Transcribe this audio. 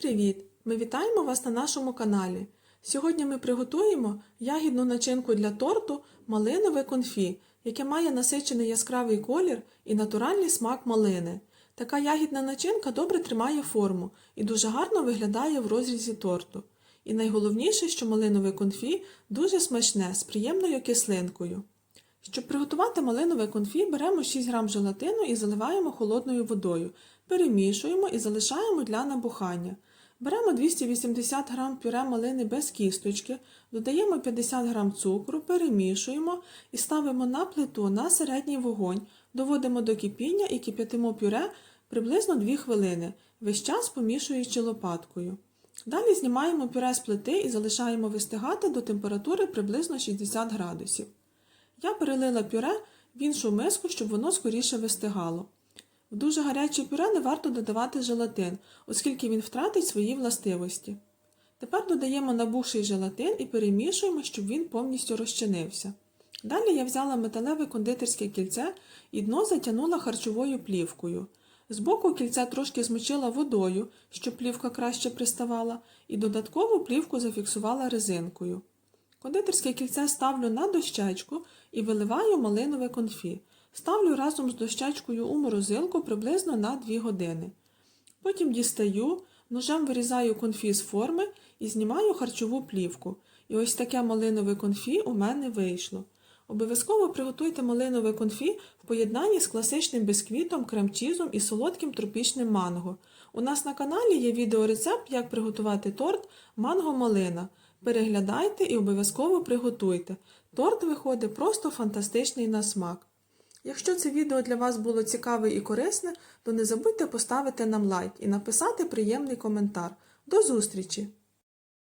Привіт! Ми вітаємо вас на нашому каналі. Сьогодні ми приготуємо ягідну начинку для торту малинове конфі, яке має насичений яскравий колір і натуральний смак малини. Така ягідна начинка добре тримає форму і дуже гарно виглядає в розрізі торту. І найголовніше, що малинове конфі дуже смачне з приємною кислинкою. Щоб приготувати малинове конфі, беремо 6 г желатину і заливаємо холодною водою, перемішуємо і залишаємо для набухання. Беремо 280 г пюре малини без кісточки, додаємо 50 г цукру, перемішуємо і ставимо на плиту на середній вогонь, доводимо до кипіння і кип'ятимо пюре приблизно 2 хвилини, весь час помішуючи лопаткою. Далі знімаємо пюре з плити і залишаємо вистигати до температури приблизно 60 градусів. Я перелила пюре в іншу миску, щоб воно скоріше вистигало. В дуже гаряче пюре не варто додавати желатин, оскільки він втратить свої властивості. Тепер додаємо набухший желатин і перемішуємо, щоб він повністю розчинився. Далі я взяла металеве кондитерське кільце і дно затягнула харчовою плівкою. Збоку кільце трошки змочила водою, щоб плівка краще приставала, і додаткову плівку зафіксувала резинкою. Кондитерське кільце ставлю на дощечку і виливаю малинове конфі. Ставлю разом з дощечкою у морозилку приблизно на 2 години. Потім дістаю, ножем вирізаю конфі з форми і знімаю харчову плівку. І ось таке малинове конфі у мене вийшло. Обов'язково приготуйте малинове конфі в поєднанні з класичним бисквітом, кремчізом і солодким тропічним манго. У нас на каналі є відеорецепт, як приготувати торт манго-малина. Переглядайте і обов'язково приготуйте. Торт виходить просто фантастичний на смак. Якщо це відео для вас було цікаве і корисне, то не забудьте поставити нам лайк і написати приємний коментар. До зустрічі!